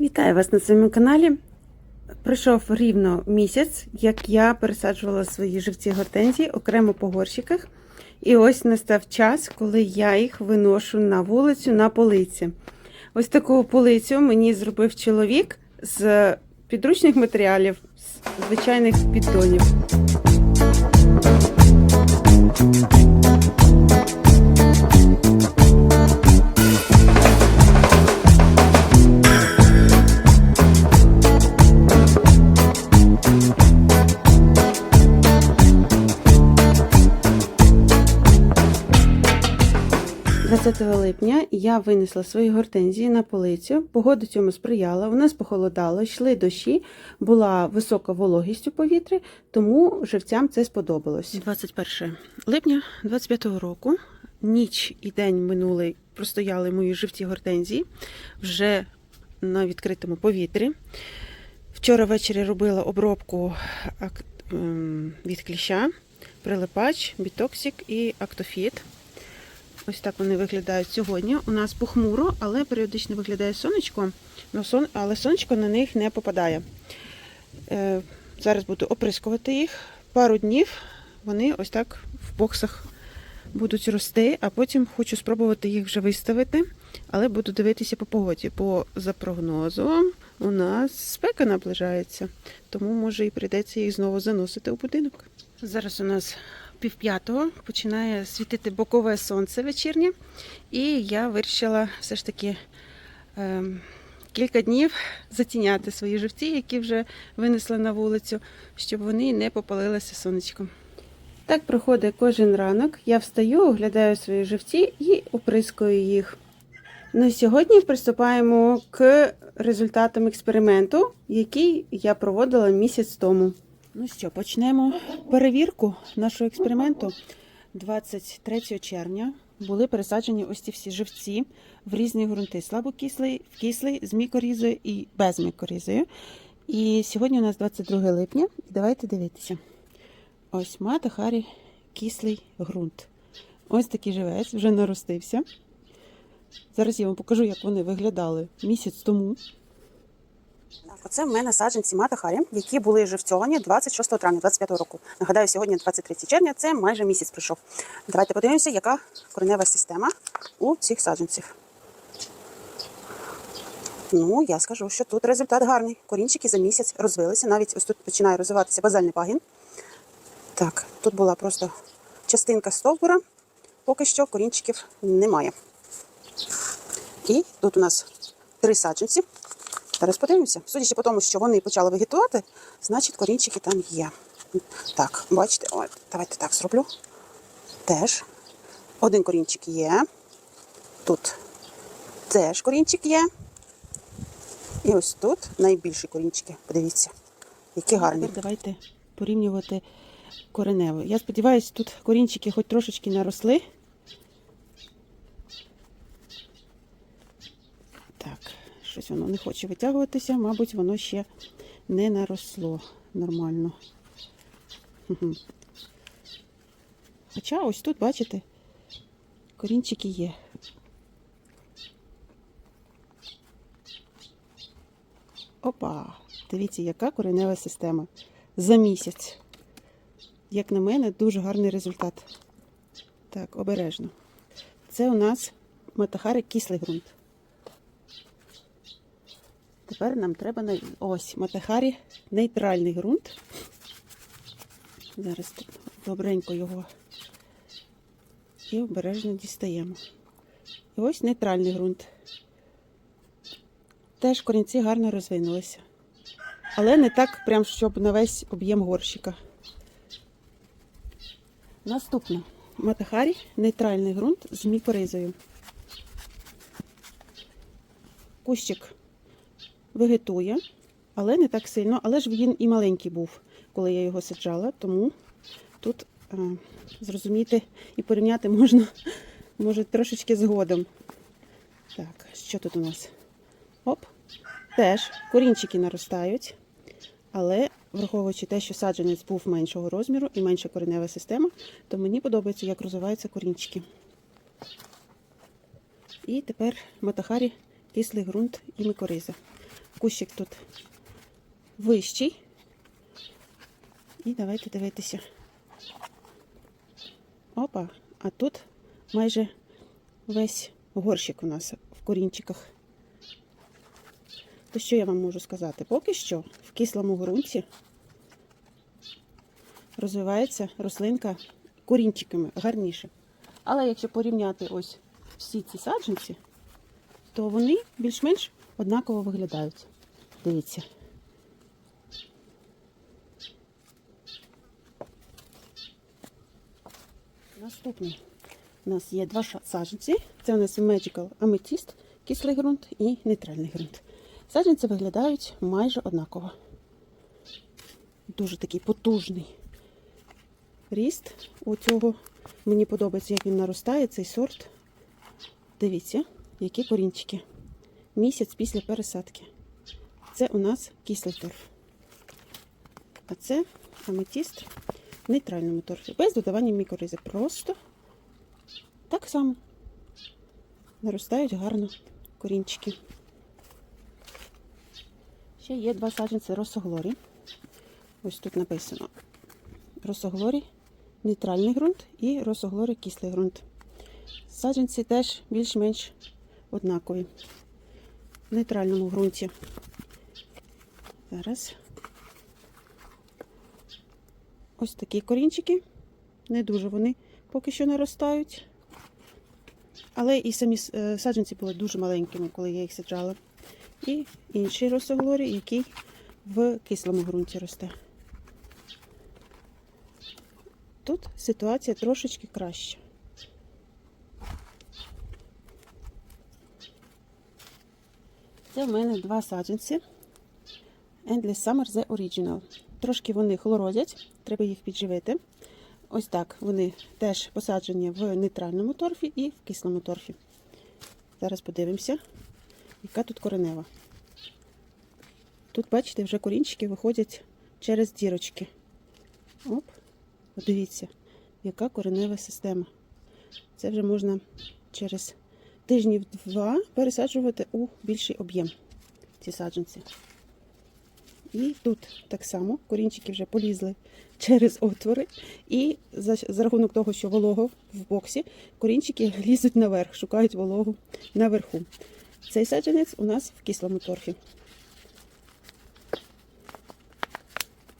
Вітаю вас на своєму каналі. Пройшов рівно місяць, як я пересаджувала свої живці гортензії окремо по горщиках. І ось настав час, коли я їх виношу на вулицю на полиці. Ось таку полицю мені зробив чоловік з підручних матеріалів, з звичайних піддонів. – липня я винесла свої гортензії на полицю. Погода цьому сприяла. У нас похолодало, йшли дощі, була висока вологість у повітрі, тому живцям це сподобалось. 21 липня 25-го року. Ніч і день минулий простояли мої живці гортензії вже на відкритому повітрі. Вчора ввечері робила обробку ем, від кліща, прилипач, бітоксик і актофіт. Ось так вони виглядають сьогодні. У нас похмуро, але періодично виглядає сонечко, але сонечко на них не попадає. Е, зараз буду оприскувати їх. Пару днів вони ось так в боксах будуть рости, а потім хочу спробувати їх вже виставити, але буду дивитися по погоді. Бо за прогнозом у нас спека наближається, тому може і прийдеться їх знову заносити у будинок. Зараз у нас півп'ятого починає світити бокове сонце вечірнє, і я вирішила все ж таки ем, кілька днів затіняти свої живці, які вже винесла на вулицю, щоб вони не попалилися сонечком. Так проходить кожен ранок. Я встаю, оглядаю свої живці і оприскую їх. Ну, сьогодні приступаємо к результатам експерименту, який я проводила місяць тому. Ну що, почнемо перевірку нашого експерименту. 23 червня були пересаджені ось ці всі живці в різні ґрунти: слабокислий, кислий, з мікорізою і без мікорізою. І сьогодні у нас 22 липня. Давайте дивитися. Ось мата Харі кислий ґрунт. Ось такий живець, вже наростився. Зараз я вам покажу, як вони виглядали місяць тому. Так, оце в мене саджанці Мата Харі, які були живцьовані 26 травня 25 року. Нагадаю, сьогодні 23 червня, це майже місяць пройшов. Давайте подивимося, яка коренева система у цих саджанців. Ну, я скажу, що тут результат гарний. Корінчики за місяць розвилися. Навіть ось тут починає розвиватися базальний пагін. Так, тут була просто частинка стовбура. Поки що корінчиків немає. І тут у нас три саджанці. Зараз подивимося. Судячи по тому, що вони почали вегетувати, значить корінчики там є. Так, бачите, от, давайте так зроблю. Теж. Один корінчик є. Тут теж корінчик є. І ось тут найбільші корінчики. Подивіться, які гарні. Давайте порівнювати коренево. Я сподіваюся, тут корінчики хоч трошечки наросли. Так, щось воно не хоче витягуватися, мабуть, воно ще не наросло нормально. Хоча ось тут, бачите, корінчики є. Опа! Дивіться, яка коренева система. За місяць. Як на мене, дуже гарний результат. Так, обережно. Це у нас матахари кислий ґрунт. Тепер нам треба на ось матахарі нейтральний ґрунт. Зараз добренько його і обережно дістаємо. І ось нейтральний ґрунт. Теж корінці гарно розвинулися. Але не так, прям, щоб на весь об'єм горщика. Наступне матахарі нейтральний ґрунт з мікоризою. Кущик вегетує, але не так сильно. Але ж він і маленький був, коли я його саджала, тому тут е, зрозуміти і порівняти можна, може, трошечки згодом. Так, що тут у нас? Оп. Теж корінчики наростають, але враховуючи те, що саджанець був меншого розміру і менша коренева система, то мені подобається, як розвиваються корінчики. І тепер матахарі, кислий ґрунт і микориза. Кущик тут вищий. І давайте дивитися. Опа, а тут майже весь горщик у нас в корінчиках. То що я вам можу сказати? Поки що в кислому ґрунті розвивається рослинка корінчиками гарніше. Але якщо порівняти ось всі ці саджанці, то вони більш-менш однаково виглядають. Дивіться. Наступний у нас є два саджанці. Це у нас Magical Amethyst, кислий ґрунт і нейтральний ґрунт. Саджанці виглядають майже однаково. Дуже такий потужний ріст у цього. Мені подобається, як він наростає, цей сорт. Дивіться, які корінчики. Місяць після пересадки. Це у нас кислий торф. А це аметіст в нейтральному торфі. Без додавання мікоризи. Просто так само наростають гарно корінчики. Ще є два саджанці росоглорі. Ось тут написано росоглорі, нейтральний ґрунт і росоглорі кислий ґрунт. Саджанці теж більш-менш однакові. В нейтральному ґрунті. Зараз. Ось такі корінчики. Не дуже вони поки що наростають. Але і самі е, саджанці були дуже маленькими, коли я їх саджала. І інший росоглорій, який в кислому ґрунті росте. Тут ситуація трошечки краща. Це в мене два саджанці. Endless Summer The Original. Трошки вони хлорозять, треба їх підживити. Ось так вони теж посаджені в нейтральному торфі і в кислому торфі. Зараз подивимося, яка тут коренева. Тут, бачите, вже корінчики виходять через дірочки. Оп, подивіться, яка коренева система. Це вже можна через тижнів два пересаджувати у більший об'єм ці саджанці. І тут так само корінчики вже полізли через отвори. І за, за рахунок того, що волого в боксі, корінчики лізуть наверх, шукають вологу наверху. Цей саджанець у нас в кислому торфі.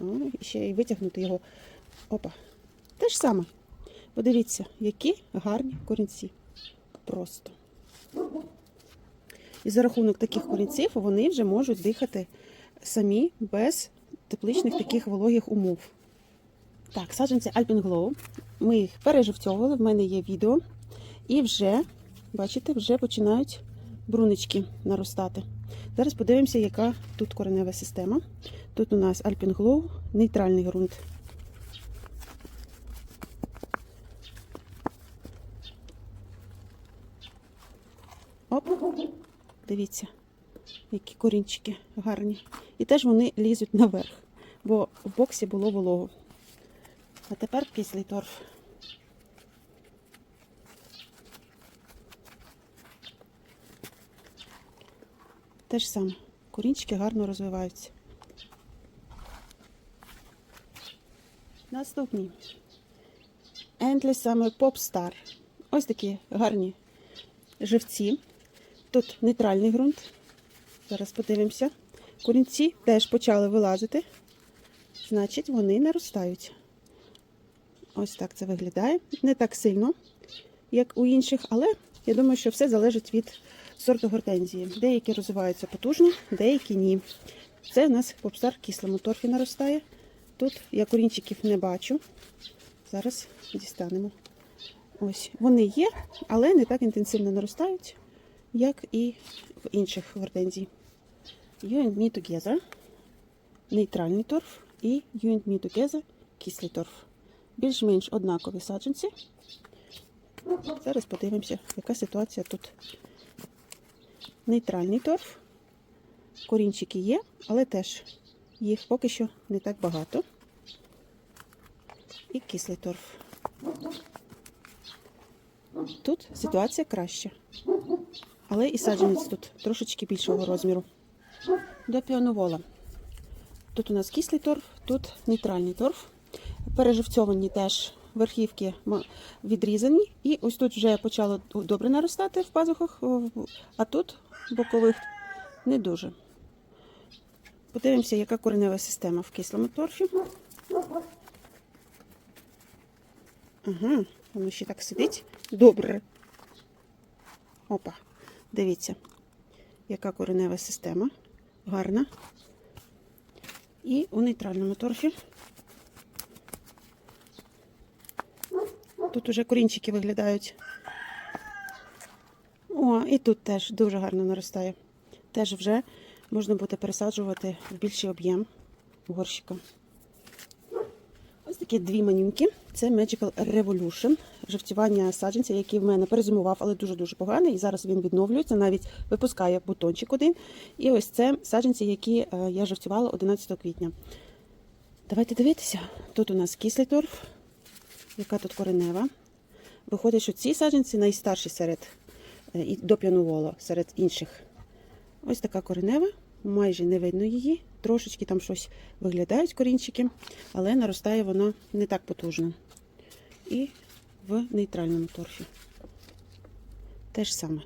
О, і ще й витягнути його. Опа. Те ж саме. Подивіться, які гарні корінці. Просто. І за рахунок таких корінців вони вже можуть дихати самі без тепличних таких вологих умов. Так, саджанці Alpine Glow. Ми їх переживцьовували, в мене є відео. І вже, бачите, вже починають брунички наростати. Зараз подивимося, яка тут коренева система. Тут у нас Alpine Glow, нейтральний ґрунт. Оп, дивіться, які корінчики гарні. І теж вони лізуть наверх, бо в боксі було волого. А тепер кислий торф. Те ж саме. Корінчики гарно розвиваються. Наступні. Summer Pop Star. Ось такі гарні живці. Тут нейтральний ґрунт. Зараз подивимося. Корінці теж почали вилазити. Значить, вони наростають. Ось так це виглядає. Не так сильно, як у інших, але я думаю, що все залежить від сорту гортензії. Деякі розвиваються потужно, деякі ні. Це у нас попстар кислому торфі наростає. Тут я корінчиків не бачу. Зараз дістанемо. Ось вони є, але не так інтенсивно наростають, як і в інших гортензій. You and me together. Нейтральний торф і You and me together кислий торф. Більш-менш однакові саджанці. Зараз подивимося, яка ситуація тут. Нейтральний торф. Корінчики є, але теж їх поки що не так багато. І кислий торф. Тут ситуація краща. Але і саджанець тут трошечки більшого розміру. До піоновола. Тут у нас кислий торф, тут нейтральний торф. Переживцьовані теж верхівки відрізані. І ось тут вже почало добре наростати в пазухах, а тут бокових не дуже. Подивимося, яка коренева система в кислому торфі. Ага, воно ще так сидить. Добре. Опа, дивіться, яка коренева система. Гарна. І у нейтральному торфі. Тут уже корінчики виглядають. О, і тут теж дуже гарно наростає. Теж вже можна буде пересаджувати в більший об'єм горщика. Ось такі дві манюньки. Це Magical Revolution. Живцювання саджанця, який в мене перезимував, але дуже-дуже поганий. І зараз він відновлюється, навіть випускає бутончик один. І ось це саджанці, які е, я живцювала 11 квітня. Давайте дивитися. Тут у нас кислий торф, яка тут коренева. Виходить, що ці саджанці найстарші серед е, і до п'януволо, серед інших. Ось така коренева, майже не видно її. Трошечки там щось виглядають корінчики, але наростає вона не так потужно. І в нейтральному торфі. Те ж саме.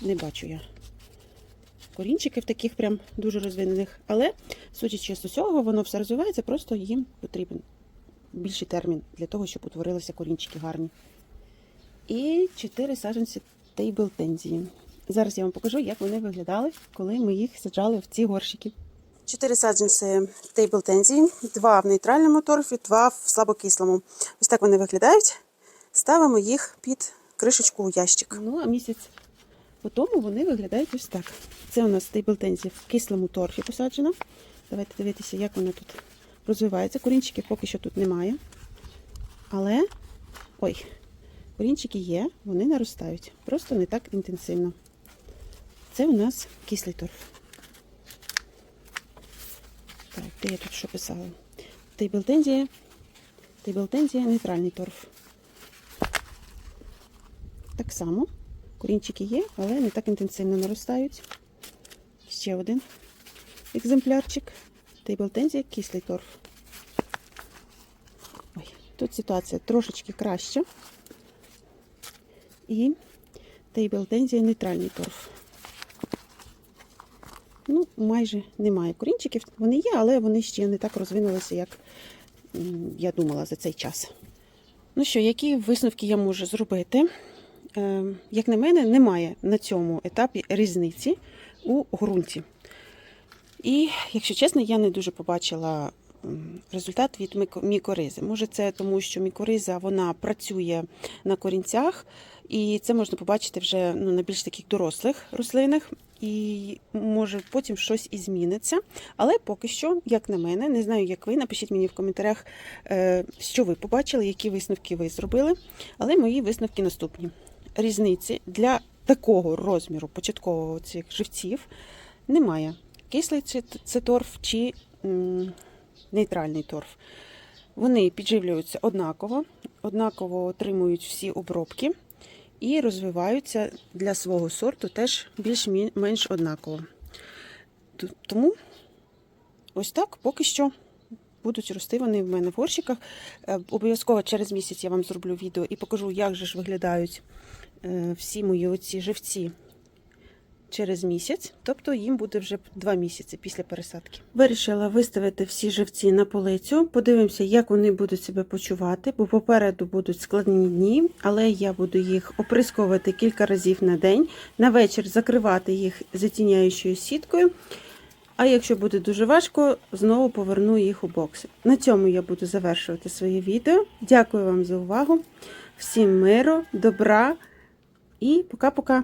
Не бачу я корінчиків таких прям дуже розвинених. Але, судячи з усього, воно все розвивається, просто їм потрібен більший термін для того, щоб утворилися корінчики гарні. І чотири саджанці тейблтензії. Зараз я вам покажу, як вони виглядали, коли ми їх саджали в ці горщики. Чотири саджанці тейблтензії, два в нейтральному торфі, два в слабокислому. Ось так вони виглядають. Ставимо їх під кришечку у ящик. Ну, а місяць по тому вони виглядають ось так. Це у нас тейблтензія в кислому торфі посаджена. Давайте дивитися, як вона тут розвивається. Корінчиків поки що тут немає. Але, ой, корінчики є, вони наростають. Просто не так інтенсивно. Це у нас кислий торф. Так, де я тут що писала? Тейблтензія. Тейблтензія нейтральний торф. Так само. Корінчики є, але не так інтенсивно наростають. Ще один екземплярчик. Тейблтензія кислий торф. Ой, тут ситуація трошечки краща. І тейблтензія нейтральний торф. Майже немає корінчиків. Вони є, але вони ще не так розвинулися, як я думала за цей час. Ну що, які висновки я можу зробити? Е, Як на мене, немає на цьому етапі різниці у ґрунті. І, якщо чесно, я не дуже побачила результат від міко- мікоризи. Може, це тому, що мікориза вона працює на корінцях, і це можна побачити вже ну, на більш таких дорослих рослинах. І може потім щось і зміниться. Але поки що, як на мене, не знаю, як ви. Напишіть мені в коментарях, е, що ви побачили, які висновки ви зробили. Але мої висновки наступні. Різниці для такого розміру початкового цих живців немає. Кислий це, торф чи нейтральний торф. Вони підживлюються однаково, однаково отримують всі обробки і розвиваються для свого сорту теж більш-менш однаково. Тому ось так поки що будуть рости вони в мене в горщиках. Е, Обов'язково через місяць я вам зроблю відео і покажу, як же ж виглядають е, всі мої оці живці через місяць, тобто їм буде вже два місяці після пересадки. Вирішила виставити всі живці на полицю. Подивимося, як вони будуть себе почувати, бо попереду будуть складні дні, але я буду їх оприскувати кілька разів на день, на вечір закривати їх затіняючою сіткою. А якщо буде дуже важко, знову поверну їх у бокси. На цьому я буду завершувати своє відео. Дякую вам за увагу. Всім миру, добра і пока-пока.